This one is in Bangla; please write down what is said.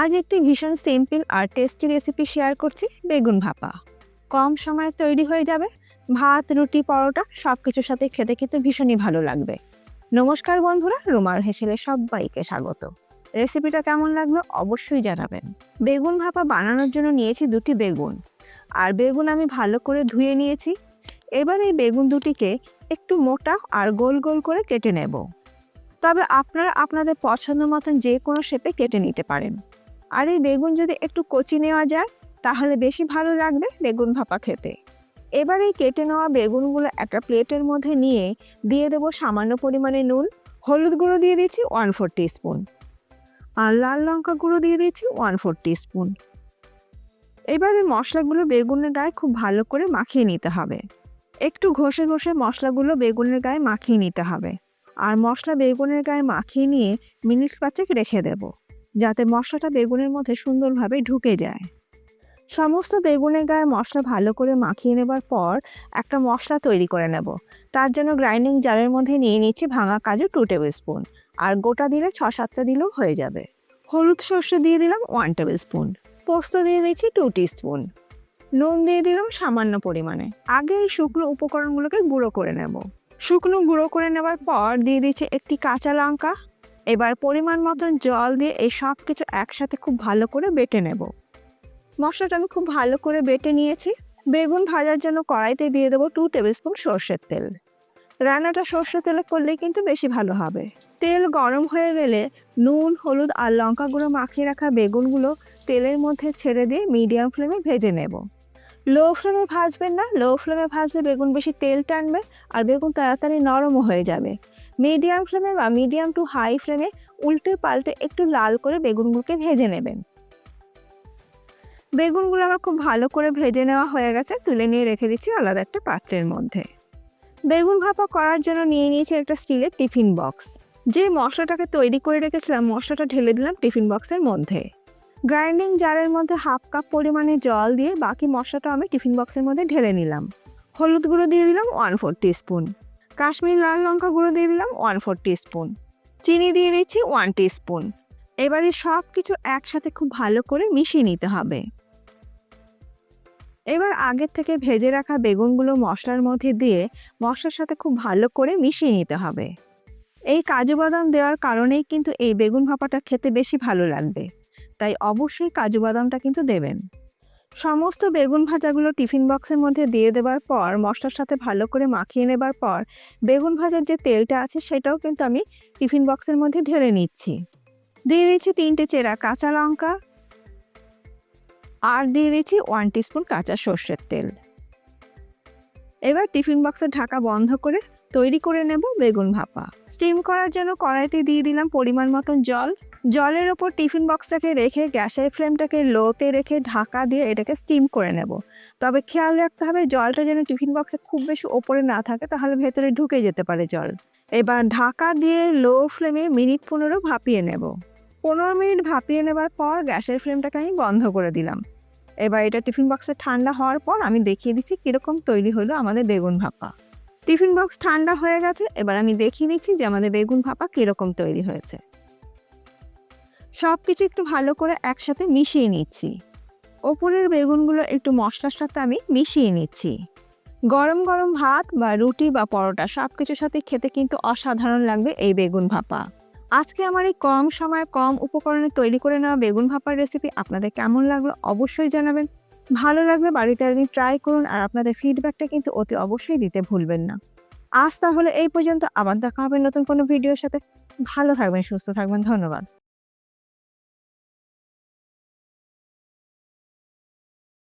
আজ একটি ভীষণ সিম্পল আর টেস্টি রেসিপি শেয়ার করছি বেগুন ভাপা। কম সময়ে তৈরি হয়ে যাবে। ভাত, রুটি, পরোটা সব কিছুর সাথে খেতে কিন্তু ভীষণই ভালো লাগবে। নমস্কার বন্ধুরা রুমার হেসেলে সবাইকে স্বাগত। রেসিপিটা কেমন লাগল অবশ্যই জানাবেন। বেগুন ভাপা বানানোর জন্য নিয়েছি দুটি বেগুন। আর বেগুন আমি ভালো করে ধুয়ে নিয়েছি। এবার এই বেগুন দুটিকে একটু মোটা আর গোল গোল করে কেটে নেব। তবে আপনারা আপনাদের পছন্দ মতন যে কোনো শেপে কেটে নিতে পারেন। আর এই বেগুন যদি একটু কচি নেওয়া যায়, তাহলে বেশি ভালো লাগবে বেগুন ভাপা খেতে। এবার এই কেটে নেওয়া বেগুনগুলো একটা প্লেটের মধ্যে নিয়ে দিয়ে দেবো সামান্য পরিমাণে নুন, হলুদ গুঁড়ো দিয়ে দিচ্ছি ওয়ান ফোর স্পুন আর লাল লঙ্কা গুঁড়ো দিয়ে দিচ্ছি ওয়ান ফোর স্পুন এবার এই মশলাগুলো বেগুনের গায়ে খুব ভালো করে মাখিয়ে নিতে হবে। একটু ঘষে ঘষে মশলাগুলো বেগুনের গায়ে মাখিয়ে নিতে হবে। আর মশলা বেগুনের গায়ে মাখিয়ে নিয়ে মিনিট পাঁচেক রেখে দেব। যাতে মশলাটা বেগুনের মধ্যে সুন্দরভাবে ঢুকে যায়। সমস্ত বেগুনের গায়ে মশলা ভালো করে মাখিয়ে নেবার পর একটা মশলা তৈরি করে নেব। তার জন্য গ্রাইন্ডিং জারের মধ্যে নিয়ে নিচ্ছি ভাঙা কাজু টু টেবিল স্পুন আর গোটা দিলে ছ সাতটা দিলেও হয়ে যাবে। হলুদ সর্ষে দিয়ে দিলাম ওয়ান টেবিল স্পুন পোস্ত দিয়ে দিচ্ছি টু স্পুন নুন দিয়ে দিলাম সামান্য পরিমাণে। আগে এই শুকনো উপকরণগুলোকে গুঁড়ো করে নেব। শুকনো গুঁড়ো করে নেওয়ার পর দিয়ে দিচ্ছি একটি কাঁচা লঙ্কা এবার পরিমাণ মতন জল দিয়ে এই সব কিছু একসাথে খুব ভালো করে বেটে নেব। মশলাটা আমি খুব ভালো করে বেটে নিয়েছি। বেগুন ভাজার জন্য কড়াইতে দিয়ে দেবো টু টেবিল স্পুন সর্ষের তেল। রান্নাটা সর্ষের তেলে করলেই কিন্তু বেশি ভালো হবে। তেল গরম হয়ে গেলে নুন, হলুদ আর লঙ্কা গুঁড়ো মাখিয়ে রাখা বেগুনগুলো তেলের মধ্যে ছেড়ে দিয়ে মিডিয়াম ফ্লেমে ভেজে নেব। লো ফ্লেমে ভাজবেন না। লো ফ্লেমে ভাজলে বেগুন বেশি তেল টানবে আর বেগুন তাড়াতাড়ি নরমও হয়ে যাবে। মিডিয়াম ফ্লেমে বা মিডিয়াম টু হাই ফ্লেমে উল্টে পাল্টে একটু লাল করে বেগুনগুলোকে ভেজে নেবেন। বেগুনগুলো আমার খুব ভালো করে ভেজে নেওয়া হয়ে গেছে, তুলে নিয়ে রেখে দিচ্ছি আলাদা একটা পাত্রের মধ্যে। বেগুন ভাপা করার জন্য নিয়ে নিয়েছি একটা স্টিলের টিফিন বক্স। যে মশলাটাকে তৈরি করে রেখেছিলাম, মশলাটা ঢেলে দিলাম টিফিন বক্সের মধ্যে। গ্রাইন্ডিং জারের মধ্যে হাফ কাপ পরিমাণে জল দিয়ে বাকি মশলাটা আমি টিফিন বক্সের মধ্যে ঢেলে নিলাম। হলুদ গুঁড়ো দিয়ে দিলাম ওয়ান ফোর স্পুন কাশ্মীর লাল লঙ্কা গুঁড়ো দিয়ে দিলাম ওয়ান ফোর স্পুন চিনি দিয়ে দিচ্ছি ওয়ান স্পুন এবারে সব কিছু একসাথে খুব ভালো করে মিশিয়ে নিতে হবে। এবার আগের থেকে ভেজে রাখা বেগুনগুলো মশলার মধ্যে দিয়ে মশলার সাথে খুব ভালো করে মিশিয়ে নিতে হবে। এই কাজু বাদাম দেওয়ার কারণেই কিন্তু এই বেগুন ভাপাটা খেতে বেশি ভালো লাগবে। তাই অবশ্যই কাজু বাদামটা কিন্তু দেবেন। সমস্ত বেগুন ভাজাগুলো টিফিন বক্সের মধ্যে দিয়ে দেবার পর, মশলার সাথে ভালো করে মাখিয়ে নেবার পর, বেগুন ভাজার যে তেলটা আছে সেটাও কিন্তু আমি টিফিন বক্সের মধ্যে ঢেলে নিচ্ছি। দিয়ে দিচ্ছি তিনটে চেরা কাঁচা লঙ্কা আর দিয়ে দিচ্ছি ওয়ান টিস্পুন কাঁচা সর্ষের তেল। এবার টিফিন বক্সের ঢাকা বন্ধ করে তৈরি করে নেব বেগুন ভাপা। স্টিম করার জন্য কড়াইতে দিয়ে দিলাম পরিমাণ মতন জল। জলের ওপর টিফিন বক্সটাকে রেখে গ্যাসের ফ্লেমটাকে লোতে রেখে ঢাকা দিয়ে এটাকে স্টিম করে নেব। তবে খেয়াল রাখতে হবে জলটা যেন টিফিন বক্সে খুব বেশি ওপরে না থাকে, তাহলে ভেতরে ঢুকে যেতে পারে জল। এবার ঢাকা দিয়ে লো ফ্লেমে মিনিট পনেরো ভাপিয়ে নেব। পনেরো মিনিট ভাপিয়ে নেবার পর গ্যাসের ফ্লেমটাকে আমি বন্ধ করে দিলাম। এবার এটা টিফিন বক্সে ঠান্ডা হওয়ার পর আমি দেখিয়ে দিচ্ছি কীরকম তৈরি হলো আমাদের বেগুন ভাপা। টিফিন বক্স ঠান্ডা হয়ে গেছে, এবার আমি দেখিয়ে দিচ্ছি যে আমাদের বেগুন ভাপা কীরকম তৈরি হয়েছে। সব কিছু একটু ভালো করে একসাথে মিশিয়ে নিচ্ছি। ওপরের বেগুনগুলো একটু মশলার সাথে আমি মিশিয়ে নিচ্ছি। গরম গরম ভাত বা রুটি বা পরোটা সব কিছুর সাথে খেতে কিন্তু অসাধারণ লাগবে এই বেগুন ভাপা। আজকে আমার এই কম সময়ে কম উপকরণে তৈরি করে নেওয়া বেগুন ভাপার রেসিপি আপনাদের কেমন লাগল অবশ্যই জানাবেন। ভালো লাগলে বাড়িতে একদিন ট্রাই করুন আর আপনাদের ফিডব্যাকটা কিন্তু অতি অবশ্যই দিতে ভুলবেন না। আজ তাহলে এই পর্যন্ত, আবার দেখা হবে নতুন কোনো ভিডিওর সাথে। ভালো থাকবেন, সুস্থ থাকবেন, ধন্যবাদ।